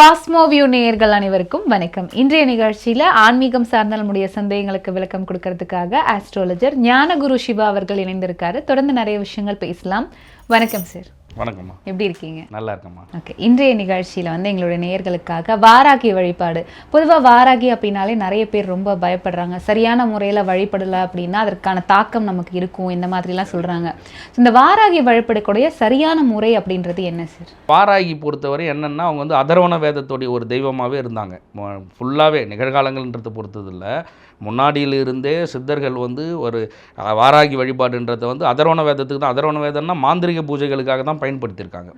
Cosmo view நேயர்கள் அனைவருக்கும் வணக்கம். இன்றைய நிகழ்ச்சியில் ஆன்மீகம் சார்ந்த நம்முடைய சந்தேகங்களுக்கு விளக்கம் கொடுக்கறதுக்காக ஆஸ்ட்ராலஜர் ஞானகுரு சிவா அவர்கள் இணைந்திருக்காரு. தொடர்ந்து நிறைய விஷயங்கள் பேசலாம். வணக்கம் சார் வணக்கம்மா. எப்படி இருக்கீங்க? நல்லா இருக்கம்மா. ஓகே இன்றைய நிகழ்ச்சியில் வந்து எங்களுடைய நேயர்களுக்காக வாராகி வழிபாடு. பொதுவாக வாராகி அப்படின்னாலே நிறைய பேர் ரொம்ப பயப்படுறாங்க. சரியான முறையில் வழிபடலை அப்படின்னா அதற்கான தாக்கம் நமக்கு இருக்கும் இந்த மாதிரிலாம் சொல்கிறாங்க இந்த வாராகி வழிபடக்கூடிய சரியான முறை அப்படின்றது என்ன சார் வாராகி பொறுத்தவரை என்னென்னா அவங்க வந்து அதர்வண வேதத்துடைய ஒரு தெய்வமாகவே இருந்தாங்க. ஃபுல்லாகவே நிகழ்காலங்கள்ன்றதை பொறுத்தது இல்லை முன்னாடியிலிருந்தே சித்தர்கள் வந்து ஒரு வாராகி வழிபாடுன்றதை வந்து அதர்வண வேதத்துக்கு தான் அதர்வண வேதம்னா மாந்திரிக பூஜைகளுக்காக தான் பயன்படுத்தியிருக்காங்க.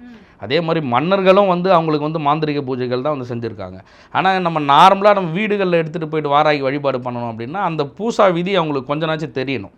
அதே மாதிரி மன்னர்களும் வந்து அவங்களுக்கு வந்து மாந்திரிக பூஜைகள் தான் வந்து செஞ்சுருக்காங்க. ஆனால் நம்ம நார்மலாக நம்ம வீடுகளில் எடுத்துகிட்டு போயிட்டு வாராகி வழிபாடு பண்ணணும் அப்படின்னா அந்த பூசா விதி அவங்களுக்கு கொஞ்ச நாச்சும் தெரியணும்.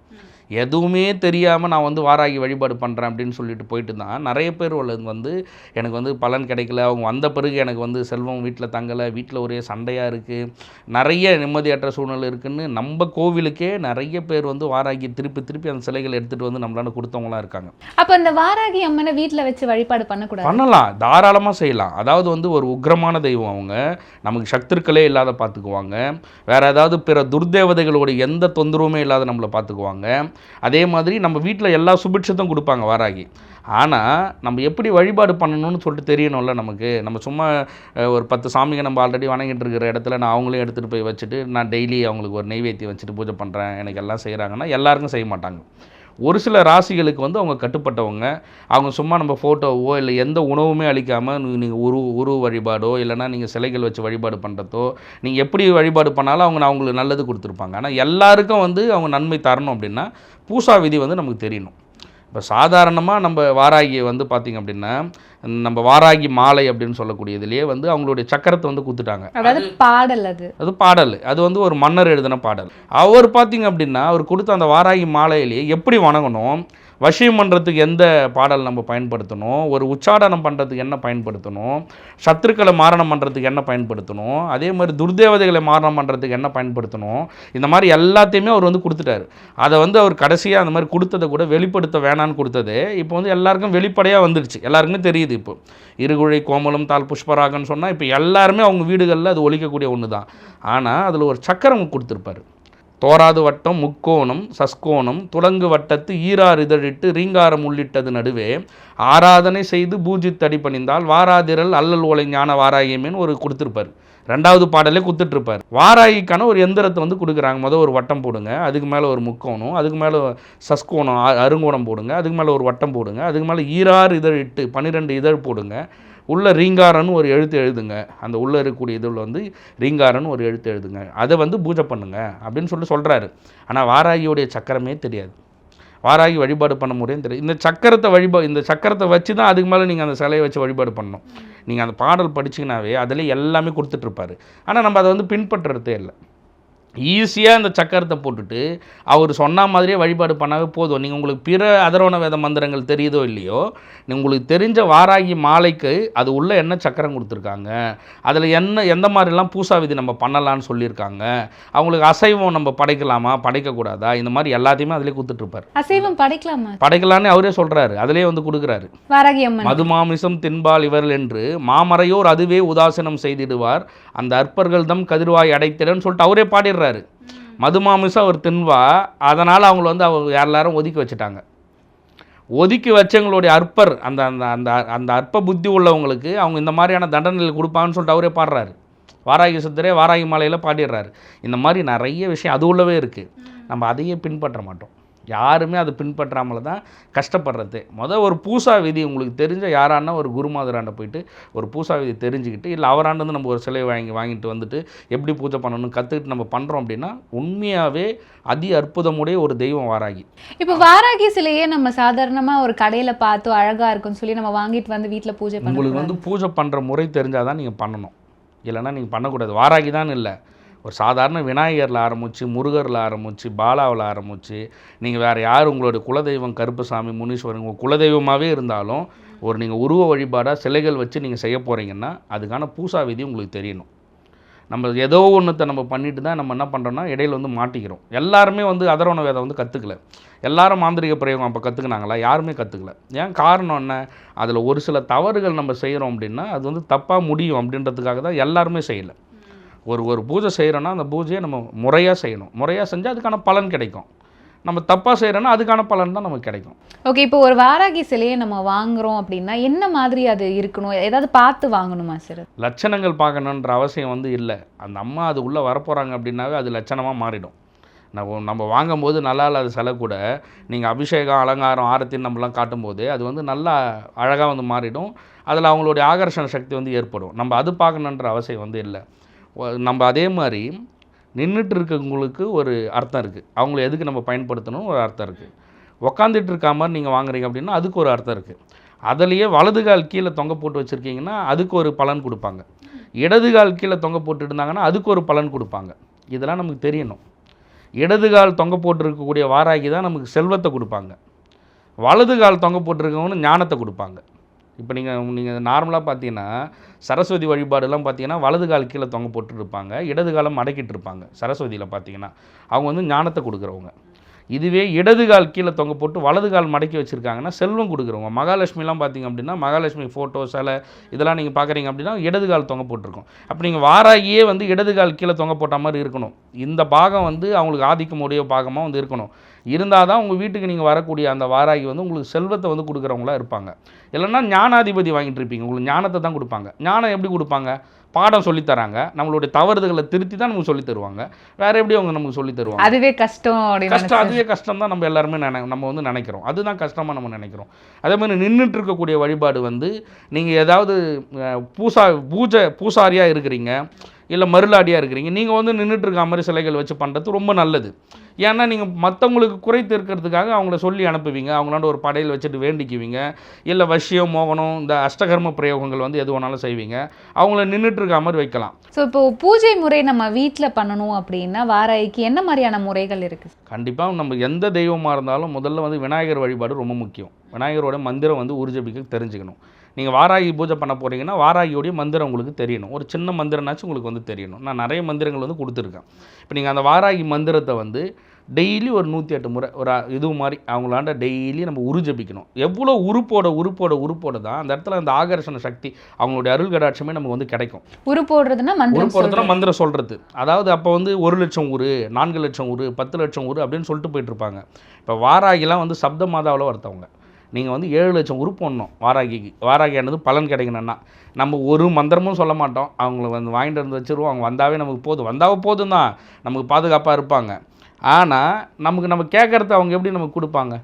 எதுவுமே தெரியாமல் நான் வந்து வாராகி வழிபாடு பண்ணுறேன் அப்படின்னு சொல்லிட்டு போயிட்டு தான் நிறைய பேர் வந்து எனக்கு வந்து பலன் கிடைக்கல. அவங்க வந்த பிறகு எனக்கு வந்து செல்வம் வீட்டில் தங்கலை. வீட்டில் ஒரே சண்டையாக இருக்குது நிறைய நிம்மதியற்ற சூழ்நிலை இருக்குன்னு நம்ம கோவிலுக்கே நிறைய பேர் வந்து வாராகி திருப்பி திருப்பி அந்த சிலைகளை எடுத்துகிட்டு வந்து நம்மளால கொடுத்தவங்களாம் இருக்காங்க. அப்போ இந்த வாராகி அம்மனை வீட்டில் வச்சு வழிபாடு பண்ணக்கூடாது? பண்ணலாம். தாராளமாக செய்யலாம். அதாவது வந்து ஒரு உக்கிரமான தெய்வம் அவங்க. நமக்கு சத்துருக்களே இல்லாத பார்த்துக்குவாங்க வேறு ஏதாவது பிற துர்தேவதைகளோட எந்த தொந்தரவுமே இல்லாத நம்மளை பார்த்துக்குவாங்க அதே மாதிரி நம்ம வீட்டில் எல்லா சுபிட்சத்தும் கொடுப்பாங்க வாராகி. ஆனால் நம்ம எப்படி வழிபாடு பண்ணணும்னு சொல்லிட்டு தெரியணும்ல நமக்கு. நம்ம சும்மா ஒரு பத்து சாமிங்க நம்ம ஆல்ரெடி வணங்கிட்டு இருக்கிற இடத்துல நான் அவங்களையும் எடுத்துகிட்டு போய் வச்சுட்டு நான் டெய்லி அவங்களுக்கு ஒரு நெய்வேத்தியம் வச்சுட்டு பூஜை பண்ணுறேன் எனக்கு எல்லாம் செய்கிறாங்கன்னா எல்லாருக்கும் செய்ய மாட்டாங்க. ஒரு சில ராசிகளுக்கு வந்து அவங்க கட்டுப்பட்டவங்க. அவங்க சும்மா நம்ம ஃபோட்டோவோ இல்லை எந்த உணவுமே அளிக்காமல் நீங்கள் உரு உரு வழிபாடோ இல்லைன்னா நீங்கள் சிலைகள் வச்சு வழிபாடு பண்ணுறதோ நீங்கள் எப்படி வழிபாடு பண்ணாலும் அவங்க அவங்களுக்கு நல்லது கொடுத்துருப்பாங்க. ஆனால் எல்லாருக்கும் வந்து அவங்க நன்மை தரணும் அப்படின்னா பூசா விதி வந்து நமக்கு தெரியணும். இப்போ சாதாரணமாக நம்ம வாராகி வந்து பார்த்திங்க அப்படின்னா நம்ம வாராகி மாலை அப்படின்னு சொல்லக்கூடியதுலேயே வந்து அவங்களுடைய சக்கரத்தை வந்து குத்துட்டாங்க. அதாவது பாடல் அது. அது பாடல். அது வந்து ஒரு மன்னர் எழுதின பாடல். அவர் பார்த்தீங்க அப்படின்னா அவர் கொடுத்த அந்த வாராகி மாலையிலேயே எப்படி வணங்கணும் வசியம் பண்ணுறதுக்கு எந்த பாடல் நம்ம பயன்படுத்தணும் ஒரு உச்சாடனம் பண்ணுறதுக்கு என்ன பயன்படுத்தணும் சத்துருக்களை மாரணம் பண்ணுறதுக்கு என்ன பயன்படுத்தணும் அதே மாதிரி துர்தேவதைகளை மாரணம் பண்ணுறதுக்கு என்ன பயன்படுத்தணும் இந்த மாதிரி எல்லாத்தையுமே அவர் வந்து கொடுத்துட்டாரு. அதை வந்து அவர் கடைசியாக அந்த மாதிரி கொடுத்ததை கூட வெளிப்படுத்த வேணான்னு கொடுத்தது இப்போ வந்து எல்லாருக்கும் வெளிப்படையாக வந்துடுச்சு எல்லாருக்குமே தெரியுது. இப்போ இருகுழை கோமலம் தால் புஷ்பராகன்னு சொன்னால் இப்போ எல்லாருமே அவங்க வீடுகளில் அது ஒழிக்கக்கூடிய ஒன்று தான் ஆனால் அதில் ஒரு சக்கரம் கொடுத்துருப்பாரு. தோராது வட்டம் முக்கோணம் சஸ்கோணம் துலங்கு வட்டத்து ஈரார் இதழிட்டு ரீங்காரம் உள்ளிட்டது நடுவே ஆராதனை செய்து பூஜித்தடி பணிந்தால் வாராதிரல் அல்லல் ஓலை ஞான வாராயமேன்னு ஒரு கொடுத்துருப்பார். ரெண்டாவது பாடலே கொடுத்துட்ருப்பார் வாராகிக்கான ஒரு எந்திரத்தை வந்து கொடுக்குறாங்க. முதல் ஒரு வட்டம் போடுங்க அதுக்கு மேலே ஒரு முக்கோணம் அதுக்கு மேலே சஸ்கோணம் அ- அருங்கோணம் போடுங்க அதுக்கு மேலே ஒரு வட்டம் போடுங்க அதுக்கு மேலே ஈரார் இதழ் இட்டு பன்னிரெண்டு இதழ் போடுங்க உள்ள ரீங்காரன்னு ஒரு எழுத்து எழுதுங்க. அந்த உள்ளே இருக்கக்கூடிய இதில் வந்து ரீங்காரன்னு ஒரு எழுத்து எழுதுங்க. அதை வந்து பூஜை பண்ணுங்க அப்படின்னு சொல்லி சொல்கிறாரு ஆனால் வாராகியோடைய சக்கரமே தெரியாது. வாராகி வழிபாடு பண்ண முறையும் தெரியும் இந்த சக்கரத்தை வழிபா இந்த சக்கரத்தை வச்சு தான் அதுக்கு மேலே நீங்கள் அந்த சிலையை வச்சு வழிபாடு பண்ணணும். நீங்கள் அந்த பாடல் படிச்சீங்கன்னாவே அதில் எல்லாமே கொடுத்துட்ருப்பாரு ஆனால் நம்ம அதை வந்து பின்பற்றுறதே இல்லை. ஈஸியாக அந்த சக்கரத்தை போட்டுட்டு அவர் சொன்ன மாதிரியே வழிபாடு பண்ணாவே போதும். நீங்கள் உங்களுக்கு பிற அதர்வண வேத மந்திரங்கள் தெரியுதோ இல்லையோ நீ- உங்களுக்கு தெரிஞ்ச வாராகி மாலைக்கு அது உள்ள என்ன சக்கரம் கொடுத்துருக்காங்க அதில் என்ன எந்த மாதிரிலாம் பூசா விதி நம்ம பண்ணலான்னு சொல்லியிருக்காங்க அவங்களுக்கு அசைவம் நம்ம படைக்கலாமா படைக்கக்கூடாதா இந்த மாதிரி எல்லாத்தையுமே அதிலே கொடுத்துட்ருப்பார். அசைவம் படைக்கலாமா? படைக்கலான்னு அவரே சொல்கிறாரு அதிலே வந்து கொடுக்குறாரு. அம்மன். மதுமாமிசம் தின்பால் இவர்கள் என்று மாமறையோர் அதுவே உதாசீனம் செய்திடுவார். அந்த அற்பர்கள் தம் கதிர்வாய் அடைத்திடன்னு சொல்லிட்டு அவரே பாடிடுறாரு. மதுமாமிசம் அவர் தின்வா அதனால் அவங்கள வந்து அவர் எல்லாரும் ஒதுக்கி வச்சுட்டாங்க. ஒதுக்கி வச்சவங்களுடைய அற்பர் அந்த அந்த அந்த அந்த அற்ப புத்தி உள்ளவங்களுக்கு அவங்க இந்த மாதிரியான தண்டனைகள் கொடுப்பாங்கன்னு சொல்லிட்டு அவரே பாடுறாரு. வாராகி சித்தரே வாராகி மாலையில் பாடிடுறாரு. இந்த மாதிரி நிறைய விஷயம் அது உள்ளவே இருக்குது நம்ம அதையே பின்பற்ற மாட்டோம். யாருமே அதை பின்பற்றாமல தான் கஷ்டப்படுறது. மொதல் ஒரு பூசா விதி உங்களுக்கு தெரிஞ்ச யாரான்னா ஒரு குருமாதராண்ட போயிட்டு ஒரு பூசா விதி தெரிஞ்சுக்கிட்டு இல்லை அவராண்டு வந்து நம்ம ஒரு சிலை வாங்கி வாங்கிட்டு வந்துட்டு எப்படி பூஜை பண்ணணும்னு கற்றுக்கிட்டு நம்ம பண்ணுறோம் அப்படின்னா உண்மையாகவே அதி அற்புதமுடைய ஒரு தெய்வம் வாராகி. இப்போ வாராகி சிலையே நம்ம சாதாரணமா ஒரு கடையில பார்த்து அழகா இருக்குன்னு சொல்லி நம்ம வாங்கிட்டு வந்து வீட்ல பூஜை உங்களுக்கு வந்து பூஜை பண்ணுற முறை தெரிஞ்சால் தான் நீங்கள் பண்ணணும். இல்லைன்னா நீங்கள் பண்ணக்கூடாது. வாராகி தான் இல்லை. ஒரு சாதாரண விநாயகரில் ஆரம்பித்து முருகரில் ஆரம்பித்து பாலாவில் ஆரம்பித்து நீங்கள் வேறு யார் உங்களுடைய குலதெய்வம் கருப்பசாமி முனீஸ்வரன் உங்கள் குலதெய்வமாகவே இருந்தாலும் ஒரு நீங்கள் உருவ வழிபாடாக சிலைகள் வச்சு நீங்கள் செய்ய போகிறீங்கன்னா அதுக்கான பூசா விதி உங்களுக்கு தெரியணும். நம்ம ஏதோ ஒன்றத்தை நம்ம பண்ணிட்டு தான் நம்ம என்ன பண்ணுறோம்னா இடையில் வந்து மாட்டிக்கிறோம். எல்லாருமே வந்து அதரவண வேதம் வந்து கற்றுக்கல எல்லாரும் மாந்திரிக பிரயோகம் அப்போ கற்றுக்கினாங்களா யாருமே கற்றுக்கல ஏன் காரணம் என்ன? அதில் ஒரு சில தவறுகள் நம்ம செய்கிறோம் அப்படின்னா அது வந்து தப்பாக முடியும் அப்படின்றதுக்காக தான் எல்லாருமே செய்யலை. ஒரு ஒரு பூஜை செய்கிறோன்னா அந்த பூஜையை நம்ம முறையாக செய்யணும். முறையாக செஞ்சால் அதுக்கான பலன் கிடைக்கும். நம்ம தப்பாக செய்கிறோன்னா அதுக்கான பலன் தான் நமக்கு கிடைக்கும். ஓகே இப்போ ஒரு வாராகி சிலையை நம்ம வாங்குறோம் அப்படின்னா என்ன மாதிரி அது இருக்கணும்? ஏதாவது பார்த்து வாங்கணுமா சார் லட்சணங்கள் பார்க்கணுன்ற அவசியம் வந்து இல்லை. அந்த அம்மா அது உள்ளே வரப்போகிறாங்க அப்படின்னாவே அது லட்சணமாக மாறிடும். நம்ம நம்ம வாங்கும்போது நல்லா இல்லாத சிலை கூட நீங்கள் அபிஷேகம் அலங்காரம் ஆரத்தின்னு நம்மலாம் காட்டும்போது அது வந்து நல்லா அழகாக வந்து மாறிடும். அதில் அவங்களுடைய ஆகர்ஷண சக்தி வந்து ஏற்படும். நம்ம அது பார்க்கணுன்ற அவசியம் வந்து இல்லை. நம்ம அதே மாதிரி நின்றுட்டு இருக்கவங்களுக்கு ஒரு அர்த்தம் இருக்குது அவங்கள எதுக்கு நம்ம பயன்படுத்தணும் ஒரு அர்த்தம் இருக்குது உக்காந்துட்டு இருக்காம நீங்கள் வாங்குறீங்க அப்படின்னா அதுக்கு ஒரு அர்த்தம் இருக்குது அதுலேயே வலது கால் கீழே தொங்க போட்டு வச்சுருக்கீங்கன்னா அதுக்கு ஒரு பலன் கொடுப்பாங்க. இடது கால் கீழே தொங்க போட்டு இருந்தாங்கன்னா அதுக்கு ஒரு பலன் கொடுப்பாங்க. இதெல்லாம் நமக்கு தெரியணும். இடது கால் தொங்க போட்டு இருக்கக்கூடிய வாராகி தான் நமக்கு செல்வத்தை கொடுப்பாங்க. வலது கால் தொங்க போட்டிருக்கவங்க ஞானத்தை கொடுப்பாங்க. இப்போ நீங்கள் நீங்கள் நார்மலாக பார்த்தீங்கன்னா சரஸ்வதி வழிபாடுலாம் பார்த்தீங்கன்னா வலது கால் கீழே தொங்க போட்டுருப்பாங்க இடது காலம் மடக்கிட்டு இருப்பாங்க சரஸ்வதியில் பார்த்தீங்கன்னா. அவங்க வந்து ஞானத்தை கொடுக்குறவங்க. இதுவே இடது கால் கீழே தொங்க போட்டு வலது கால் மடக்கி வச்சுருக்காங்கன்னா செல்வம் கொடுக்குறவங்க. மகாலட்சுமிலாம் பார்த்தீங்க அப்படின்னா மகாலட்சுமி ஃபோட்டோ சிலை இதெல்லாம் நீங்கள் பார்க்குறீங்க அப்படின்னா இடது கால் தொங்க போட்டிருக்கும். அப்போ நீங்கள் வாராகியே வந்து இடது கால் கீழே தொங்க போட்ட மாதிரி இருக்கணும். இந்த பாகம் வந்து அவங்களுக்கு ஆதிக்கமுடைய பாகமாக வந்து இருக்கணும். இருந்தால் தான் உங்கள் வீட்டுக்கு நீங்கள் வரக்கூடிய அந்த வாராகி வந்து உங்களுக்கு செல்வத்தை வந்து கொடுக்குறவங்களா இருப்பாங்க. இல்லைன்னா ஞானாதிபதி வாங்கிட்டு இருப்பீங்க. உங்களுக்கு ஞானத்தை தான் கொடுப்பாங்க. ஞானம் எப்படி கொடுப்பாங்க? பாடம் சொல்லித் தராங்க நம்மளுடைய தவறுதல்களை திருத்தி தான் நமக்கு சொல்லித் தருவாங்க. வேற எப்படி அவங்க நமக்கு சொல்லித் தருவாங்க? அதுவே கஷ்டம் கஷ்டம் அதுவே கஷ்டம் தான் நம்ம எல்லாருமே நினை நம்ம வந்து நினைக்கிறோம். அதுதான் கஷ்டமாக நம்ம நினைக்கிறோம். அதே மாதிரி நின்றுட்டு இருக்கக்கூடிய வழிபாடு வந்து நீங்கள் ஏதாவது பூசா பூஜை பூசாரியாக இருக்கிறீங்க இல்லை மருளாடியாக இருக்கிறீங்க நீங்கள் வந்து நின்றுட்டு இருக்க மாதிரி சிலைகள் வச்சு பண்ணுறது ரொம்ப நல்லது. ஏன்னா நீங்கள் மற்றவங்களுக்கு குறை தீர்க்கறதுக்காக அவங்கள சொல்லி அனுப்புவீங்க. அவங்களாண்ட ஒரு படையில் வச்சுட்டு வேண்டிக்குவீங்க. இல்லை வசியம் மோகனம் இந்த அஷ்டகர்ம பிரயோகங்கள் வந்து எது வேணாலும் செய்வீங்க. அவங்கள நின்றுட்டு இருக்க மாதிரி வைக்கலாம். ஸோ இப்போ பூஜை முறை நம்ம வீட்டில் பண்ணணும் அப்படின்னா வாராகிக்கு என்ன மாதிரியான முறைகள் இருக்கு? கண்டிப்பாக நம்ம எந்த தெய்வமாக இருந்தாலும் முதல்ல வந்து விநாயகர் வழிபாடு ரொம்ப முக்கியம். விநாயகரோட மந்திரம் வந்து உருஜபிக்க தெரிஞ்சுக்கணும். நீங்கள் வாராகி பூஜை பண்ண போகிறீங்கன்னா வாராகியோடைய மந்திரம் உங்களுக்கு தெரியணும். ஒரு சின்ன மந்திரம்னாச்சும் உங்களுக்கு வந்து தெரியணும். நான் நிறைய மந்திரங்கள் வந்து கொடுத்துருக்கேன். இப்போ நீங்கள் அந்த வாராகி மந்திரத்தை வந்து டெய்லி ஒரு நூற்றி எட்டு முறை ஒரு இது மாதிரி அவங்களாண்ட டெய்லி நம்ம உருஜபிக்கணும் எவ்வளோ உறுப்போட உறுப்போட உறுப்போட தான் அந்த இடத்துல அந்த ஆகர்ஷண சக்தி அவங்களுடைய அருள் கடாட்சமே நமக்கு வந்து கிடைக்கும். உரு போடுறதுன்னா மந்திரம் சொல்கிறது அதாவது அப்போ வந்து ஒரு லட்சம் உரு நான்கு லட்சம் உரு பத்து லட்சம் உரு அப்படின்னு சொல்லிட்டு போயிட்டு இருப்பாங்க. இப்போ வாராகிலாம் வந்து சப்த மாதாவில் ஒருத்தவங்க. நீங்கள் வந்து ஏழு லட்சம் உரு போடணும் வாராகிக்கு வாராகியானது பலன் கிடைக்கணும்னா. நம்ம ஒரு மந்திரமும் சொல்ல மாட்டோம். அவங்கள வந்து வாங்கிட்டு வந்து வச்சுருவோம். அவங்க வந்தாவே நமக்கு போதும். வந்தாவே போதும் தான் நமக்கு பாதுகாப்பாக இருப்பாங்க. ஆனால் நமக்கு நம்ம கேட்குறது அவங்க எப்படி நமக்கு கொடுப்பாங்க?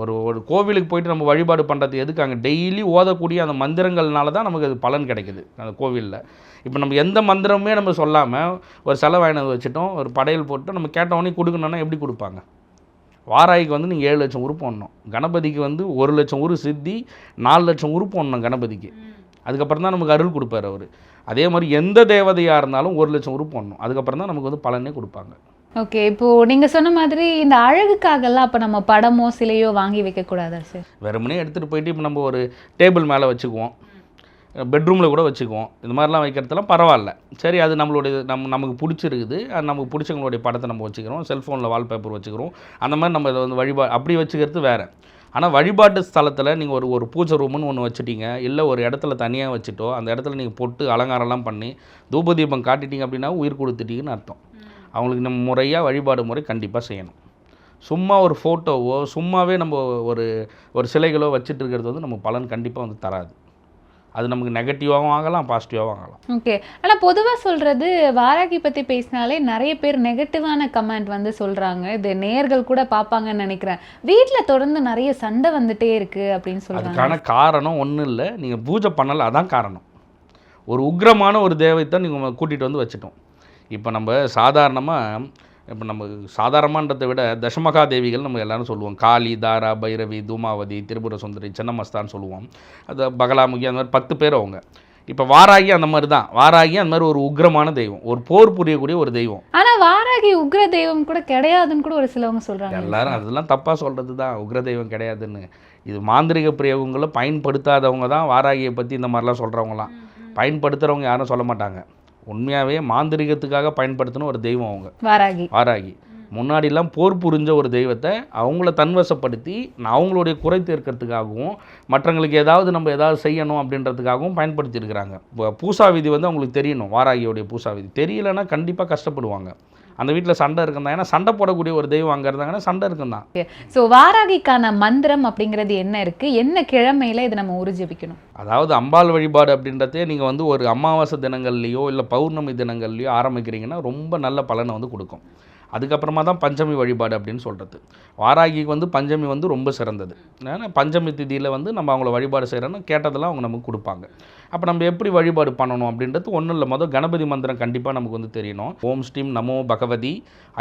ஒரு ஒரு கோவிலுக்கு போயிட்டு நம்ம வழிபாடு பண்ணுறது எதுக்கு அங்கே டெய்லி ஓதக்கூடிய அந்த மந்திரங்கள்னால தான் நமக்கு அது பலன் கிடைக்குது. அந்த கோவிலில். இப்போ நம்ம எந்த மந்திரமுமே நம்ம சொல்லாமல் ஒரு செலவாயினது வச்சுட்டோம். ஒரு படையல் போட்டு நம்ம கேட்டவொடனே கொடுக்கணுன்னா எப்படி கொடுப்பாங்க? வாராய்க்கு வந்து நீங்கள் ஏழு லட்சம் உரு போடணும். கணபதிக்கு வந்து ஒரு லட்சம் உரு சித்தி நாலு லட்சம் உரு போடணும் கணபதிக்கு. அதுக்கப்புறம் தான் நமக்கு அருள் கொடுப்பாரு அவர். அதே மாதிரி எந்த தேவதையாக இருந்தாலும் ஒரு லட்சம் உரு போடணும். அதுக்கப்புறம் தான் நமக்கு வந்து பலனே கொடுப்பாங்க. ஓகே இப்போ நீங்க சொன்ன மாதிரி இந்த அழகுக்காகலாம் அப்ப நம்ம படமோ சிலையோ வாங்கி வைக்க கூடாதா சார்? வெறுமனே எடுத்துகிட்டு போயிட்டு இப்போ நம்ம ஒரு டேபிள் மேலே வச்சுக்குவோம். பெட்ரூமில் கூட வச்சுக்குவோம். இது மாதிரிலாம் வைக்கிறதுலாம் பரவாயில்ல. சரி அது நம்மளுடைய நம்ம நமக்கு பிடிச்சிருக்குது. அது நமக்கு பிடிச்சவங்களுடைய படத்தை நம்ம வச்சுக்கிறோம். செல்ஃபோனில் வால்பேப்பர் வச்சுக்கிறோம். அந்த மாதிரி நம்ம இதை வந்து வழிபா அப்படி வச்சுக்கிறது வேறு. ஆனால் வழிபாட்டு ஸ்தலத்தில் நீங்கள் ஒரு ஒரு பூஜை ரூம்னு ஒன்று வச்சுட்டீங்க. இல்லை ஒரு இடத்துல தனியாக வச்சுட்டோ அந்த இடத்துல நீங்கள் பொட்டு அலங்காரம்லாம் பண்ணி தூப தீபம் காட்டிட்டீங்க அப்படின்னா உயிர் கொடுத்துட்டீங்கன்னு அர்த்தம். அவங்களுக்கு நம்ம முறையாக வழிபாடு முறை கண்டிப்பாக செய்யணும். சும்மா ஒரு ஃபோட்டோவோ சும்மாவே நம்ம ஒரு ஒரு சிலைகளோ வச்சுட்டு இருக்கிறது வந்து நம்ம பலன் கண்டிப்பாக வந்து தராது. அது நமக்கு நெகட்டிவாகவும் ஆகலாம் பாசிட்டிவாகவும் ஆகலாம். ஓகே ஆனா பொதுவா சொல்றது வாராகி பத்தி பேசினாலே நிறைய பேர் நெகட்டிவான கமெண்ட் வந்து சொல்றாங்க. இது நேர்கள் கூட பாப்பாங்கன்னு நினைக்கிறேன். வீட்ல தொடர்ந்து நிறைய சண்டை வந்துட்டே இருக்கு அப்படின்னு சொல்றாங்க. அதுக்கான காரணம் ஒன்றும் இல்லை. நீங்கள் பூஜை பண்ணலை அதான் காரணம். ஒரு உக்ரமான ஒரு தேவத்தை நீங்கள் கூட்டிகிட்டு வந்து வச்சுட்டோம். இப்போ நம்ம சாதாரணமாக இப்போ நம்ம சாதாரணமான்றதை விட தசமகா தேவிகள் நம்ம எல்லாரும் சொல்லுவோம். காளி தாரா பைரவி தூமாவதி திரிபுர சுந்தரி சின்னமஸ்தான் சொல்லுவோம். அது பகலாமுகி அந்த மாதிரி பத்து பேர் அவங்க. இப்போ வாராகி அந்த மாதிரி தான். வாராகி அந்த மாதிரி ஒரு உக்ரமான தெய்வம். ஒரு போர் புரியக்கூடிய ஒரு தெய்வம். ஆனா வாராகி உக்ர தெய்வம் கூட கிடையாதுன்னு கூட ஒரு சிலவங்க சொல்றாங்க. எல்லாரும் அதெல்லாம் தப்பாக சொல்கிறது தான். உக்ர தெய்வம் கிடையாதுன்னு. இது மாந்திரிக பிரயோகங்களை பயன்படுத்தாதவங்க தான் வாராகியை பற்றி இந்த மாதிரிலாம் சொல்கிறவங்களாம் பயன்படுத்துகிறவங்க யாரும் சொல்ல மாட்டாங்க. உண்மையாகவே மாந்திரிகத்துக்காக பயன்படுத்தின ஒரு தெய்வம் அவங்க. வாராகி. வாராகி. முன்னாடிலாம் போர் புரிஞ்ச ஒரு தெய்வத்தை அவங்கள தன்வசப்படுத்தி அவங்களுடைய குறை தீர்க்கறதுக்காகவும் மற்றவங்களுக்கு ஏதாவது நம்ம ஏதாவது செய்யணும் அப்படின்றதுக்காகவும் பயன்படுத்தியிருக்கிறாங்க. பூசா விதி வந்து அவங்களுக்கு தெரியணும். வாராகியோடைய பூசா விதி. தெரியலன்னா கண்டிப்பாக கஷ்டப்படுவாங்க. அந்த வீட்டில் சண்டை இருக்கும் தான் ஏன்னா சண்டை போடக்கூடிய ஒரு தெய்வம் அங்கே இருந்தாங்கன்னா சண்டை இருக்கும் தான் ஸோ வாராகிக்கான மந்திரம் அப்படிங்கிறது என்ன இருக்கு? என்ன கிழமையில இதை நம்ம உறுஜபிக்கணும் அதாவது அம்பாள் வழிபாடு அப்படின்றதே நீங்கள் வந்து ஒரு அமாவாசை தினங்கள்லையோ இல்லை பௌர்ணமி தினங்கள்லையோ ஆரம்பிக்கிறீங்கன்னா ரொம்ப நல்ல பலனை வந்து கொடுக்கும். அதுக்கப்புறமா தான் பஞ்சமி வழிபாடு அப்படின்னு சொல்கிறது வாராகிக்கு வந்து பஞ்சமி வந்து ரொம்ப சிறந்தது. ஏன்னா பஞ்சமி திதியில் வந்து நம்ம அவங்கள வழிபாடு செய்கிறோன்னு கேட்டதெல்லாம் அவங்க நமக்கு கொடுப்பாங்க. அப்போ நம்ம எப்படி வழிபாடு பண்ணணும் அப்படின்றது ஒன்றும் இல்லை. மொதல் கணபதி மந்திரம் கண்டிப்பாக நமக்கு வந்து தெரியணும். ஓம் ஸ்ரீம் நமோ பகவதி.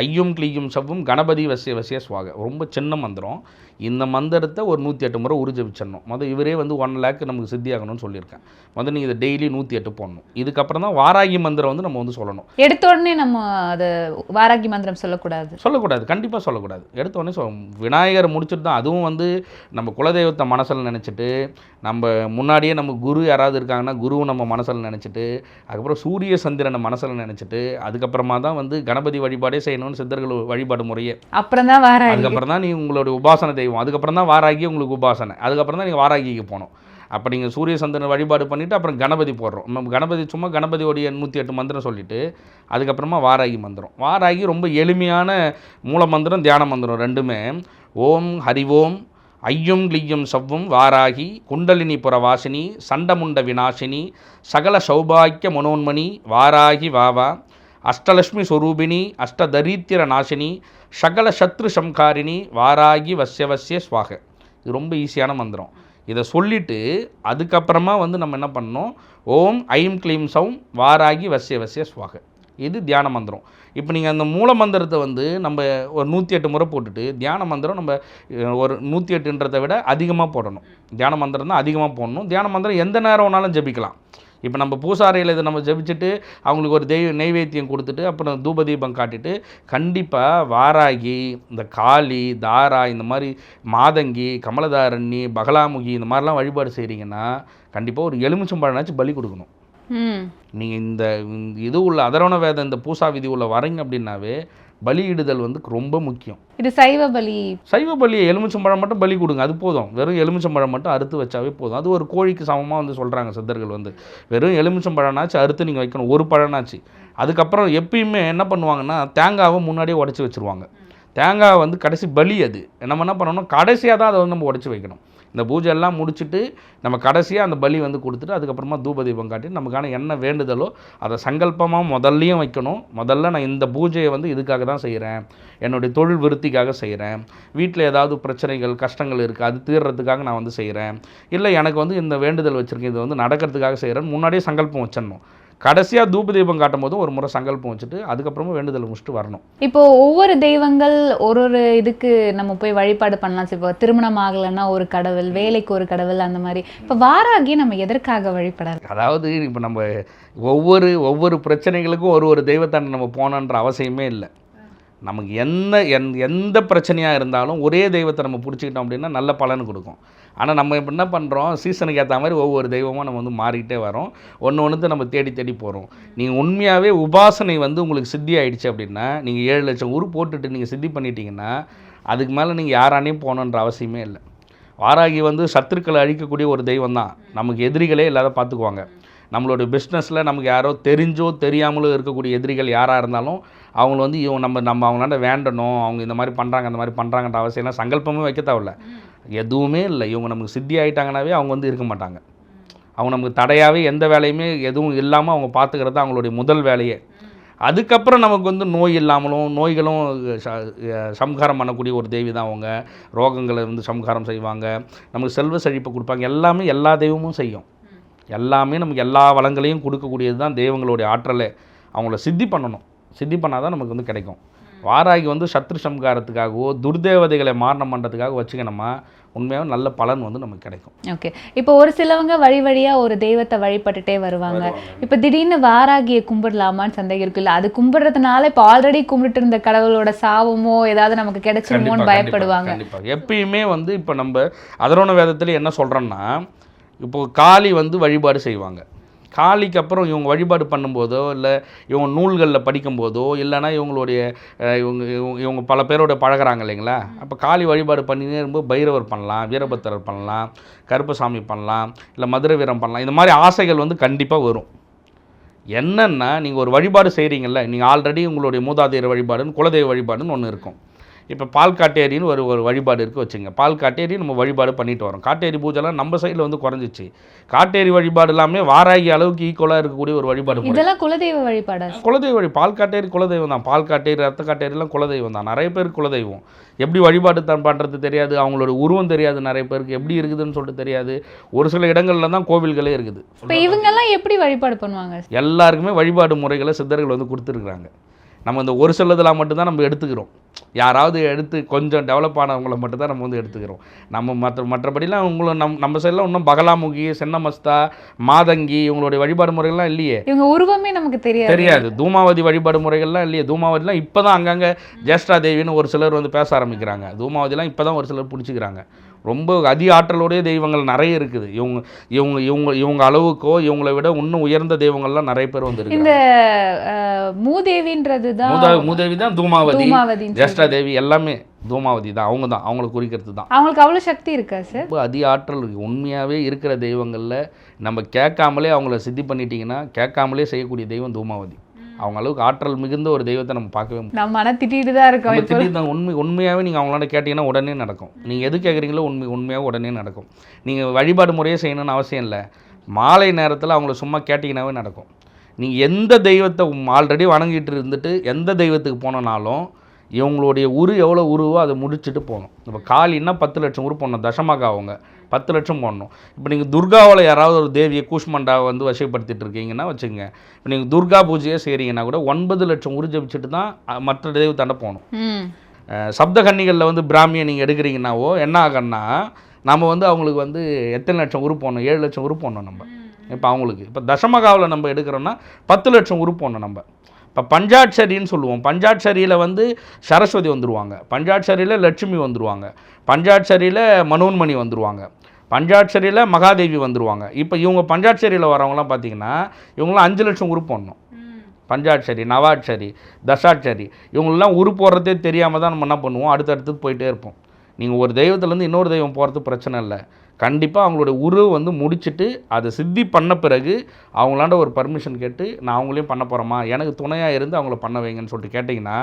ஐயும் கிளியும் சவ்வும் கணபதி வசிய வசிய சுவாக. ரொம்ப சின்ன மந்திரம். இந்த மந்திரத்தை ஒரு நூற்றி எட்டு முறை உறுஜபிச்சிடணும் மொதல் இவரே வந்து ஒன் லேக் நமக்கு சித்தியாகணும்னு சொல்லியிருக்கேன். மொதல் நீங்கள் இதை டெய்லி நூற்றி எட்டு போடணும். இதுக்கப்புறம் தான் வாராகி மந்திரம் வந்து நம்ம வந்து சொல்லணும். எடுத்த உடனே நம்ம அது வாராகி மந்திரம் சொல்லக்கூடாது. சொல்லக்கூடாது. கண்டிப்பாக சொல்லக்கூடாது. எடுத்த உடனே சொல் விநாயகர் முடிச்சுட்டு தான் அதுவும் வந்து நம்ம குலதெய்வத்தை மனசில் நினச்சிட்டு நம்ம முன்னாடியே நம்ம குரு யாராவது இருக்காங்கன்னா குருவும் நம்ம மனசில் நினச்சிட்டு அதுக்கப்புறம் சூரிய சந்திரனை மனசில் நினச்சிட்டு அதுக்கப்புறமா தான் வந்து கணபதி வழிபாடே செய்யணும்னு சித்தர்கள் வழிபாடு முறையே. அப்புறம் தான் வாராகி. அதுக்கப்புறம் தான் நீ உங்களுடைய உபாசன தெய்வம். அதுக்கப்புறம் தான் வாராகி உங்களுக்கு உபாசனை. அதுக்கப்புறம் தான் நீங்கள் வாராகிக்கு போகணும். அப்போ நீங்கள் சூரிய சந்திரன் வழிபாடு பண்ணிவிட்டு அப்புறம் கணபதி போடுறோம். நம்ம கணபதி சும்மா கணபதியோடைய நூற்றி எட்டு மந்திரம் சொல்லிவிட்டு அதுக்கப்புறமா வாராகி மந்திரம். வாராகி ரொம்ப எளிமையான மூல மந்திரம் தியான மந்திரம் ரெண்டுமே. ஓம் ஹரி ஓம் ஐயும் கிளியும் சவ்வும் வாராகி குண்டலினி புறவாசினி சண்டமுண்ட விநாசினி சகல சௌபாக்கிய மனோன்மணி வாராகி வாவா அஷ்டலட்சுமி ஸ்வரூபிணி அஷ்டதரித்திர நாசினி சகல சத்ரு சம்காரிணி வாராகி வசிய ஸ்வாக இது ரொம்ப ஈஸியான மந்திரம். இதை சொல்லிவிட்டு அதுக்கப்புறமா வந்து நம்ம என்ன பண்ணணும்? ஓம் ஐம் க்ளீம் சவும் வாராகி வசிய வசிய சுவாக. இது தியான மந்திரம். இப்போ நீங்கள் அந்த மூல மந்திரத்தை வந்து நம்ம ஒரு நூற்றி எட்டு முறை போட்டுட்டு தியான மந்திரம் நம்ம ஒரு நூற்றி எட்டுன்றதை விட அதிகமாக போடணும். தியான மந்திரம் தான் அதிகமாக போடணும். தியான மந்திரம் எந்த நேரம் வேணாலும் ஜபிக்கலாம். இப்போ நம்ம பூசாரையில் இதை நம்ம ஜெபிச்சுட்டு அவங்களுக்கு ஒரு தெய்வ நெய்வேத்தியம் கொடுத்துட்டு அப்புறம் தூப தீபம் காட்டிட்டு கண்டிப்பாக வாராகி இந்த காளி தாரா இந்த மாதிரி மாதங்கி கமலதாரண்ணி பகலாமுகி இந்த மாதிரிலாம் வழிபாடு செய்கிறீங்கன்னா கண்டிப்பாக ஒரு எலுமிச்சம்பழனாச்சும் பலி கொடுக்கணும். நீங்கள் இந்த இது உள்ள அதரவண வேத இந்த பூசா விதி உள்ள வரீங்க அப்படின்னாவே பலியிடுதல் வந்து ரொம்ப முக்கியம். இது சைவ பலி. சைவ பலியை எலுமிச்சம்பழம் மட்டும் பலி கொடுங்க அது போதும். வெறும் எலுமிச்சம்பழம் மட்டும் அறுத்து வச்சாவே போதும். அது ஒரு கோழிக்கு சமமாக வந்து சொல்கிறாங்க சித்தர்கள் வந்து. வெறும் எலுமிச்சம்பழம்னாச்சு அறுத்து நீங்கள் வைக்கணும் ஒரு பழம்னாச்சு. அதுக்கப்புறம் எப்பயுமே என்ன பண்ணுவாங்கன்னா தேங்காவை முன்னாடியே உடச்சி வச்சுருவாங்க. தேங்காய் வந்து கடைசி பலி அது. நம்ம என்ன பண்ணணும் கடைசியாக தான் அதை வந்து நம்ம உடச்சி வைக்கணும். இந்த பூஜை எல்லாம் முடிச்சுட்டு நம்ம கடைசியாக அந்த பலி வந்து கொடுத்துட்டு அதுக்கப்புறமா தூப தீபம் காட்டி நமக்கான என்ன வேண்டுதலோ அதை சங்கல்பமாக முதல்லையும் வைக்கணும். முதல்ல நான் இந்த பூஜையை வந்து இதுக்காக தான் செய்கிறேன் என்னுடைய தொழில் விருத்திக்காக செய்கிறேன் வீட்டில் ஏதாவது பிரச்சனைகள் கஷ்டங்கள் இருக்குது அது தீர்றதுக்காக நான் வந்து செய்கிறேன் இல்லை எனக்கு வந்து இந்த வேண்டுதல் வச்சுருக்கேன் இது வந்து நடக்கிறதுக்காக செய்கிறேன் முன்னாடியே சங்கல்பம் வச்சிடணும். கடைசியாக தூப தீபம் காட்டும் போது ஒரு முறை சங்கல்பம் வச்சுட்டு அதுக்கப்புறமா வேண்டுதல் முடிச்சுட்டு வரணும். இப்போ ஒவ்வொரு தெய்வங்கள் ஒரு ஒரு இதுக்கு நம்ம போய் வழிபாடு பண்ணலாம். சரி, இப்போ திருமணம் ஆகலைன்னா ஒரு கடவுள் வேலைக்கு ஒரு கடவுள் அந்த மாதிரி. இப்போ வாராகி நம்ம எதற்காக வழிபடலாம்? அதாவது இப்போ நம்ம ஒவ்வொரு ஒவ்வொரு பிரச்சனைகளுக்கும் ஒரு ஒரு தெய்வத்தாண்ட நம்ம போகணுன்ற அவசியமே இல்லை. நமக்கு எந்த எந் எந்த பிரச்சனையாக இருந்தாலும் ஒரே தெய்வத்தை நம்ம பிடிச்சிக்கிட்டோம் அப்படின்னா நல்ல பலன் கொடுக்கும். ஆனால் நம்ம இப்போ என்ன பண்ணுறோம் சீசனுக்கு ஏற்ற மாதிரி ஒவ்வொரு தெய்வமாக நம்ம வந்து மாறிக்கிட்டே வரோம். ஒன்று ஒன்றுத்தை நம்ம தேடி தேடி போகிறோம். நீங்கள் உண்மையாகவே உபாசனை வந்து உங்களுக்கு சித்தி ஆகிடுச்சு அப்படின்னா நீங்கள் ஏழு லட்சம் உரு போட்டுட்டு நீங்கள் சித்தி பண்ணிட்டீங்கன்னா அதுக்கு மேலே நீங்கள் யாரானையும் போகணுன்ற அவசியமே இல்லை. வாராகி வந்து சத்துருக்களை அழிக்கக்கூடிய ஒரு தெய்வம் தான் நமக்கு எதிரிகளே இல்லாத பார்த்துக்குவாங்க. நம்மளுடைய பிஸ்னஸில் நமக்கு யாரோ தெரிஞ்சோ தெரியாமலோ இருக்கக்கூடிய எதிரிகள் யாராக இருந்தாலும் அவங்கள வந்து இவங்க நம்ம நம்ம அவங்களாண்ட வேண்டணும். அவங்க இந்த மாதிரி பண்ணுறாங்க அந்த மாதிரி பண்ணுறாங்கன்ற அவசியம்லாம் சங்கல்பமே வைக்க தேவையில்ல. எதுவுமே இல்லை. இவங்க நமக்கு சித்தி ஆகிட்டாங்கனாவே அவங்க வந்து இருக்க மாட்டாங்க. அவங்க நமக்கு தடையாகவே எந்த வேலையுமே எதுவும் இல்லாமல் அவங்க பார்த்துக்கிறது தான் அவங்களுடைய முதல் வேலையே. அதுக்கப்புறம் நமக்கு வந்து நோய் இல்லாமலும் நோய்களும் ச- சம்ஹாரம் பண்ணக்கூடிய ஒரு தேவி தான் அவங்க. ரோகங்களை வந்து சம்ஹாரம் செய்வாங்க. நமக்கு செல்வ செழிப்பு கொடுப்பாங்க. எல்லாமே எல்லா தெய்வமும் செய்யும். எல்லாமே நமக்கு எல்லா வளங்களையும் கொடுக்கக்கூடியது தான் தெய்வங்களுடைய ஆற்றலை. அவங்கள சித்தி பண்ணணும். சித்தி பண்ணால் தான் நமக்கு வந்து கிடைக்கும். வாராகி வந்து சத்ரு சம்காரத்துக்காகவோ துர்தேவதைகளை மாரணம் பண்ணுறதுக்காக வச்சுக்கணுமா உண்மையாக நல்ல பலன் வந்து நமக்கு கிடைக்கும். ஓகே இப்போ ஒரு சிலவங்க வழி வழியா ஒரு தெய்வத்தை வழிபட்டுட்டே வருவாங்க. இப்போ திடீர்னு வாராகியை கும்பிடலாமான்னு சந்தேகம் இருக்கு இல்ல அது கும்பிடுறதுனால இப்போ ஆல்ரெடி கும்பிட்டு இருந்த கடவுளோட சாபமோ ஏதாவது நமக்கு கிடைச்சிருமோன்னு பயப்படுவாங்க. எப்பயுமே வந்து இப்போ நம்ம அதரோன வேதத்தில் என்ன சொல்கிறோம்னா இப்போ காளி வந்து வழிபாடு செய்வாங்க. காளிக்கு அப்புறம் இவங்க வழிபாடு பண்ணும்போதோ இல்லை இவங்க நூல்களில் படிக்கும்போதோ இல்லைன்னா இவங்களுடைய இவங்க இவங்க இவங்க பல பேரோட பழகுறாங்க இல்லைங்களா? அப்போ காளி வழிபாடு பண்ணினே இருக்கும்போது பைரவர் பண்ணலாம் வீரபத்திரர் பண்ணலாம் கருப்பசாமி பண்ணலாம் இல்லை மதுரை வீரம் பண்ணலாம். இந்த மாதிரி ஆசைகள் வந்து கண்டிப்பாக வரும். என்னன்னா நீங்கள் ஒரு வழிபாடு செய்கிறீங்கல்ல நீங்கள் ஆல்ரெடி உங்களுடைய மூதாதையர் வழிபாடுன்னு குலதெய்வ வழிபாடுன்னு ஒன்று இருக்கும். இப்போ பால் காட்டேரின்னு ஒரு ஒரு வழிபாடு இருக்குது வச்சுங்க. பால் காட்டேரி நம்ம வழிபாடு பண்ணிட்டு வரோம். காட்டேரி பூஜைலாம் நம்ம சைடில் வந்து குறைஞ்சிச்சு. காட்டேரி வழிபாடு எல்லாமே வாராகி அளவுக்கு ஈக்குவலாக இருக்கக்கூடிய ஒரு வழிபாடு இதெல்லாம் குலதெய்வ வழிபாடா? குலதெய்வ வழி பால் காட்டேரி குலதெய்வம் தான். பால் காட்டேரி ரத்த காட்டேரிலாம் குலதெய்வம் தான். நிறைய பேர் குலதெய்வம். எப்படி வழிபாடு தான் பண்ணுறது தெரியாது. அவங்களோட உருவம் தெரியாது நிறைய பேருக்கு. எப்படி இருக்குதுன்னு சொல்லிட்டு தெரியாது. ஒரு சில இடங்கள்ல தான் கோவில்களே இருக்குது. இப்போ இவங்கெல்லாம் எப்படி வழிபாடு பண்ணுவாங்க? எல்லாருக்குமே வழிபாடு முறைகளை சித்தர்கள் வந்து கொடுத்துருக்குறாங்க. நம்ம இந்த ஒரு சிலதெல்லாம் மட்டும்தான் நம்ம எடுத்துக்கிறோம். யாராவது எடுத்து கொஞ்சம் டெவலப் ஆனவங்கள மட்டும்தான் நம்ம வந்து எடுத்துக்கிறோம். நம்ம மற்ற மற்றபடிலாம் உங்களை நம் நம்ம சைடில் இன்னும் பகலாமுகி சென்னமஸ்தா மாதங்கி இவங்களுடைய வழிபாடு முறைகள்லாம் இல்லையே. இவங்க உருவமே நமக்கு தெரியாது. தெரியாது. தூமாவதி வழிபாடு முறைகள்லாம் இல்லையே. தூமாவதிலாம் இப்போ தான் அங்கங்கே ஜேஷ்டா தேவின்னு ஒரு சிலர் வந்து பேச ஆரம்பிக்கிறாங்க. தூமாவதிலாம் இப்போ தான் ஒரு சிலர் பிடிச்சிக்கிறாங்க. ரொம்ப அதி ஆற்றலுடைய தெய்வங்கள் நிறைய இருக்குது. இவங்க இவங்க இவங்க இவங்க அளவுக்கோ இவங்களை விட இன்னும் உயர்ந்த தெய்வங்கள்லாம் நிறைய பேர் வந்து இந்த மூதேவின்றது தான் மூதா மூதேவி தான் தூமாவதி. ஜேஷ்டா தேவி எல்லாமே தூமாவதி தான் அவங்க தான் அவங்களை குறிக்கிறது தான். அவங்களுக்கு அவ்வளவு சக்தி இருக்கா சார்? ரொம்ப அதி ஆற்றல் இருக்கு. உண்மையாகவே இருக்கிற தெய்வங்களில் நம்ம கேட்காமலே அவங்கள சித்தி பண்ணிட்டீங்கன்னா கேட்காமலே செய்யக்கூடிய தெய்வம் தூமாவதி. அவங்க அளவுக்கு ஆற்றல் மிகுந்த ஒரு தெய்வத்தை நம்ம பார்க்கவே முடியாது. நம்ம ஆனா திட்டிட்டு தான் இருக்கோம் திடீர்னு தான் உண்மை உண்மையாகவே நீங்கள் அவங்களால கேட்டிங்கன்னா உடனே நடக்கும். நீங்கள் எது கேட்குறீங்களோ உண்மை உண்மையாக உடனே நடக்கும். நீங்கள் வழிபாடு முறையே செய்யணும்னு அவசியம் இல்லை. மாலை நேரத்தில் அவங்கள சும்மா கேட்டிங்கனாவே நடக்கும். நீங்கள் எந்த தெய்வத்தை ஆல்ரெடி வணங்கிட்டு இருந்துட்டு எந்த தெய்வத்துக்கு போனனாலும் இவங்களுடைய உரு எவ்வளோ உருவோ அதை முடிச்சுட்டு போகணும். இப்போ காலின்னா பத்து லட்சம் உரு போடணும் தசமகா அவங்க. பத்து லட்சம் போடணும். இப்போ நீங்கள் துர்காவில் யாராவது ஒரு தேவியை கூஷ்மண்டாவை வந்து வசைப்படுத்திட்டு இருக்கீங்கன்னா வச்சுங்க இப்போ நீங்கள் துர்கா பூஜையே செய்கிறீங்கன்னா கூட ஒன்பது லட்சம் உரு ஜபிச்சுட்டு தான் மற்ற தெய்வத்தாண்ட போகணும். ம். அஹ் சப்தகன்னிகளில் வந்து பிராமியை நீங்கள் எடுக்கிறீங்கன்னாவோ என்ன ஆகும்னா நம்ம வந்து அவங்களுக்கு வந்து எத்தனை லட்சம் உரு போடணும்? ஏழு லட்சம் உரு போடணும் நம்ம. இப்போ அவங்களுக்கு. இப்போ தசமகாவில் நம்ம எடுக்கிறோன்னா பத்து லட்சம் உரு போடணும் நம்ம. இப்போ பஞ்சாட்சரின்னு சொல்லுவோம். பஞ்சாட்சரியில் வந்து சரஸ்வதி வந்துருவாங்க. பஞ்சாட்சரியில் லட்சுமி வந்துருவாங்க. பஞ்சாட்சரியில் மனோன்மணி வந்துருவாங்க. பஞ்சாட்சரியில் மகாதேவி வந்துருவாங்க. இப்போ இவங்க பஞ்சாட்சரியில் வரவங்களாம் பார்த்தீங்கன்னா இவங்களாம் அஞ்சு லட்சம் உரு போடணும் பஞ்சாட்சரி நவாட்சரி தசாட்சரி இவங்களெல்லாம் உரு போடுறதே தெரியாமல் தான் நம்ம என்ன பண்ணுவோம்? அடுத்தடுத்து போயிட்டே இருப்போம். நீங்கள் ஒரு தெய்வத்துலேருந்து இன்னொரு தெய்வம் போகிறது பிரச்சனை இல்லை. கண்டிப்பாக அவங்களுடைய உரு வந்து முடிச்சுட்டு அதை சித்தி பண்ண பிறகு அவங்களாண்ட ஒரு பர்மிஷன் கேட்டு நான் அவங்களையும் பண்ண போகிறேம்மா எனக்கு துணையாக இருந்து அவங்கள பண்ண வைங்கன்னு சொல்லிட்டு கேட்டிங்கன்னா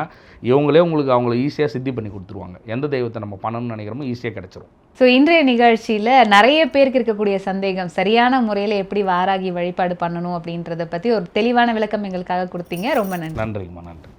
இவங்களே உங்களுக்கு அவங்கள ஈஸியாக சித்தி பண்ணி கொடுத்துருவாங்க. எந்த தெய்வத்தை நம்ம பண்ணணும்னு நினைக்கிறோமோ ஈஸியாக கிடச்சிரும். ஸோ இன்றைய நிகழ்ச்சியில நிறைய பேருக்கு இருக்கக்கூடிய சந்தேகம் சரியான முறையில எப்படி வாராகி வழிபாடு பண்ணணும் அப்படின்றத பத்தி ஒரு தெளிவான விளக்கம் எங்களுக்காக கொடுத்தீங்க. ரொம்ப நன்றி. நன்றிங்கம்மா நன்றி.